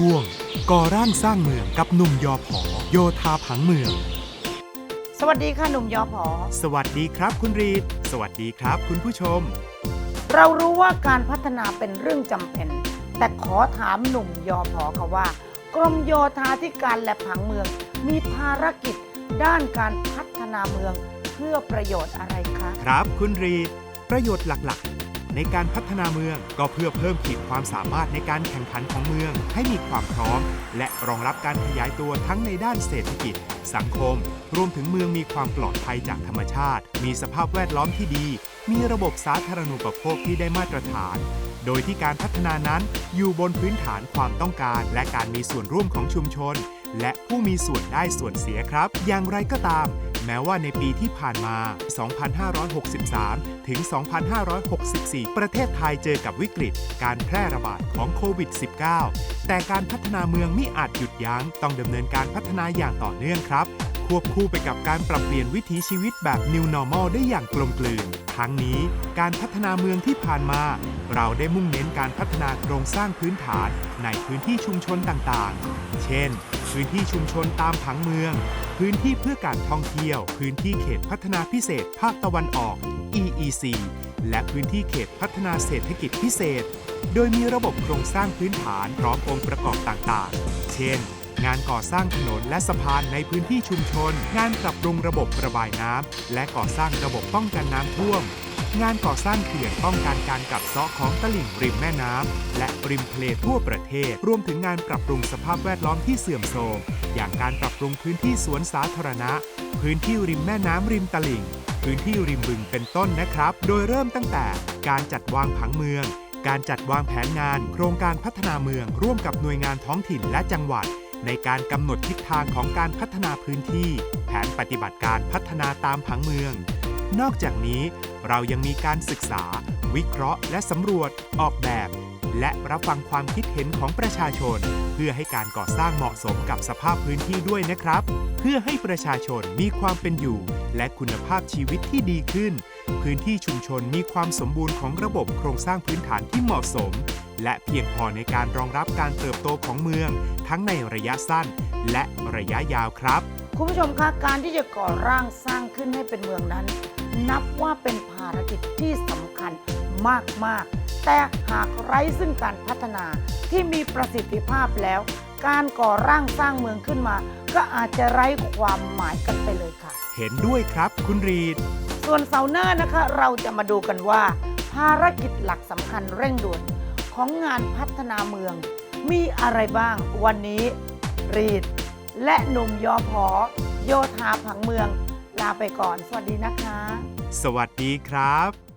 ช่วง ก่อร่างสร้างเมืองกับหนุ่มยอผอโยธาผังเมือง สวัสดีค่ะหนุ่มยอพอสวัสดีครับคุณรีด สวัสดีครับคุณผู้ชม เรารู้ว่าการพัฒนาเป็นเรื่องจำเป็น แต่ขอถามหนุ่มยอพอค่ะว่า กรมโยธาธิการและผังเมือง มีภารกิจด้านการพัฒนาเมือง เพื่อประโยชน์อะไรคะ ครับคุณรีด ประโยชน์หลักๆ ในการพัฒนาเมือง ก็เพื่อเพิ่มขีดความสามารถในการแข่งขันของเมือง ให้มีความพร้อม และรองรับการขยายตัวทั้งในด้านเศรษฐกิจ สังคม รวมถึงเมืองมีความปลอดภัยจากธรรมชาติ มีสภาพแวดล้อมที่ดี มีระบบสาธารณูปโภคที่ได้มาตรฐาน โดยที่การพัฒนานั้นอยู่บนพื้นฐานความต้องการ และการมีส่วนร่วมของชุมชน และผู้มีส่วนได้ส่วนเสียครับ อย่างไรก็ตาม แม้ว่าในปีที่ผ่านมา 2563 ถึง 2564 ประเทศไทยเจอกับวิกฤต การแพร่ระบาดของโควิด -19 แต่การพัฒนาเมืองไม่อาจหยุดยัง้ง ต้องดำเนินการพัฒนาอย่างต่อเนื่องครับ ควบคู่ไปกับการปรับเปลี่ยนวิถีชีวิตแบบ New Normal ได้อย่างกลมกลืน ทั้งนี้การพัฒนาเมืองที่ผ่านมา เราได้มุ่งเน้นการพัฒนาโครงสร้างพื้นฐานในพื้นที่ชุมชนต่างๆ เช่น พื้นที่ชุมชนตามผังเมือง พื้นที่เพื่อการท่องเที่ยว พื้นที่เขตพัฒนาพิเศษภาคตะวันออก EEC และพื้นที่เขตพัฒนาเศรษฐกิจพิเศษ โดยมีระบบโครงสร้างพื้นฐานพร้อมองค์ประกอบต่างๆ เช่น งานก่อสร้างถนนและสะพานในพื้นที่ชุมชน งานปรับปรุงระบบระบายน้ำและก่อสร้างระบบป้องกันน้ำท่วม งานก่อสร้างเขื่อนป้องกันการกัดเซาะของตลิ่งริมแม่น้ำและริมทะเลทั่วประเทศ รวมถึงงานปรับปรุงสภาพแวดล้อมที่เสื่อมโทรมอย่างการปรับปรุงพื้นที่สวนสาธารณะ พื้นที่ริมแม่น้ำริมตลิ่ง พื้นที่ริมบึงเป็นต้นนะครับ โดยเริ่มตั้งแต่การจัดวางผังเมืองการจัดวางแผนงาน โครงการพัฒนาเมืองร่วมกับหน่วยงานท้องถิ่นและจังหวัด ในการกำหนดทิศทางของการพัฒนาพื้นที่ แผนปฏิบัติการพัฒนาตามผังเมือง นอกจากนี้เรายังมีการศึกษา วิเคราะห์ และสำรวจ ออกแบบ และรับฟังความคิดเห็นของประชาชน เพื่อให้การก่อสร้างเหมาะสมกับสภาพพื้นที่ด้วยนะครับ เพื่อให้ประชาชนมีความเป็นอยู่ และคุณภาพชีวิตที่ดีขึ้น พื้นที่ชุมชนมีความสมบูรณ์ของระบบโครงสร้างพื้นฐานที่เหมาะสม และเพียงพอในการรองรับการเติบโตของเมือง ทั้งในระยะสั้นและระยะยาวครับ คุณผู้ชมคะการที่จะก่อร่างสร้างขึ้นให้เป็นเมืองนั้น นับว่าเป็นภารกิจที่สำคัญมาก ๆ แต่หากไร้ซึ่งการพัฒนาที่มีประสิทธิภาพแล้ว การก่อร่างสร้างเมืองขึ้นมา ก็อาจจะไร้ความหมายกันไปเลยค่ะ เห็นด้วยครับคุณรีด ส่วนเสาร์หน้านะคะ เราจะมาดูกันว่า ภารกิจหลักสำคัญเร่งด่วน ของงานพัฒนาเมือง มีอะไรบ้างวันนี้รีด และหนุ่มยอพอโยธาผังเมือง ลาไปก่อน สวัสดีนะคะ สวัสดีครับ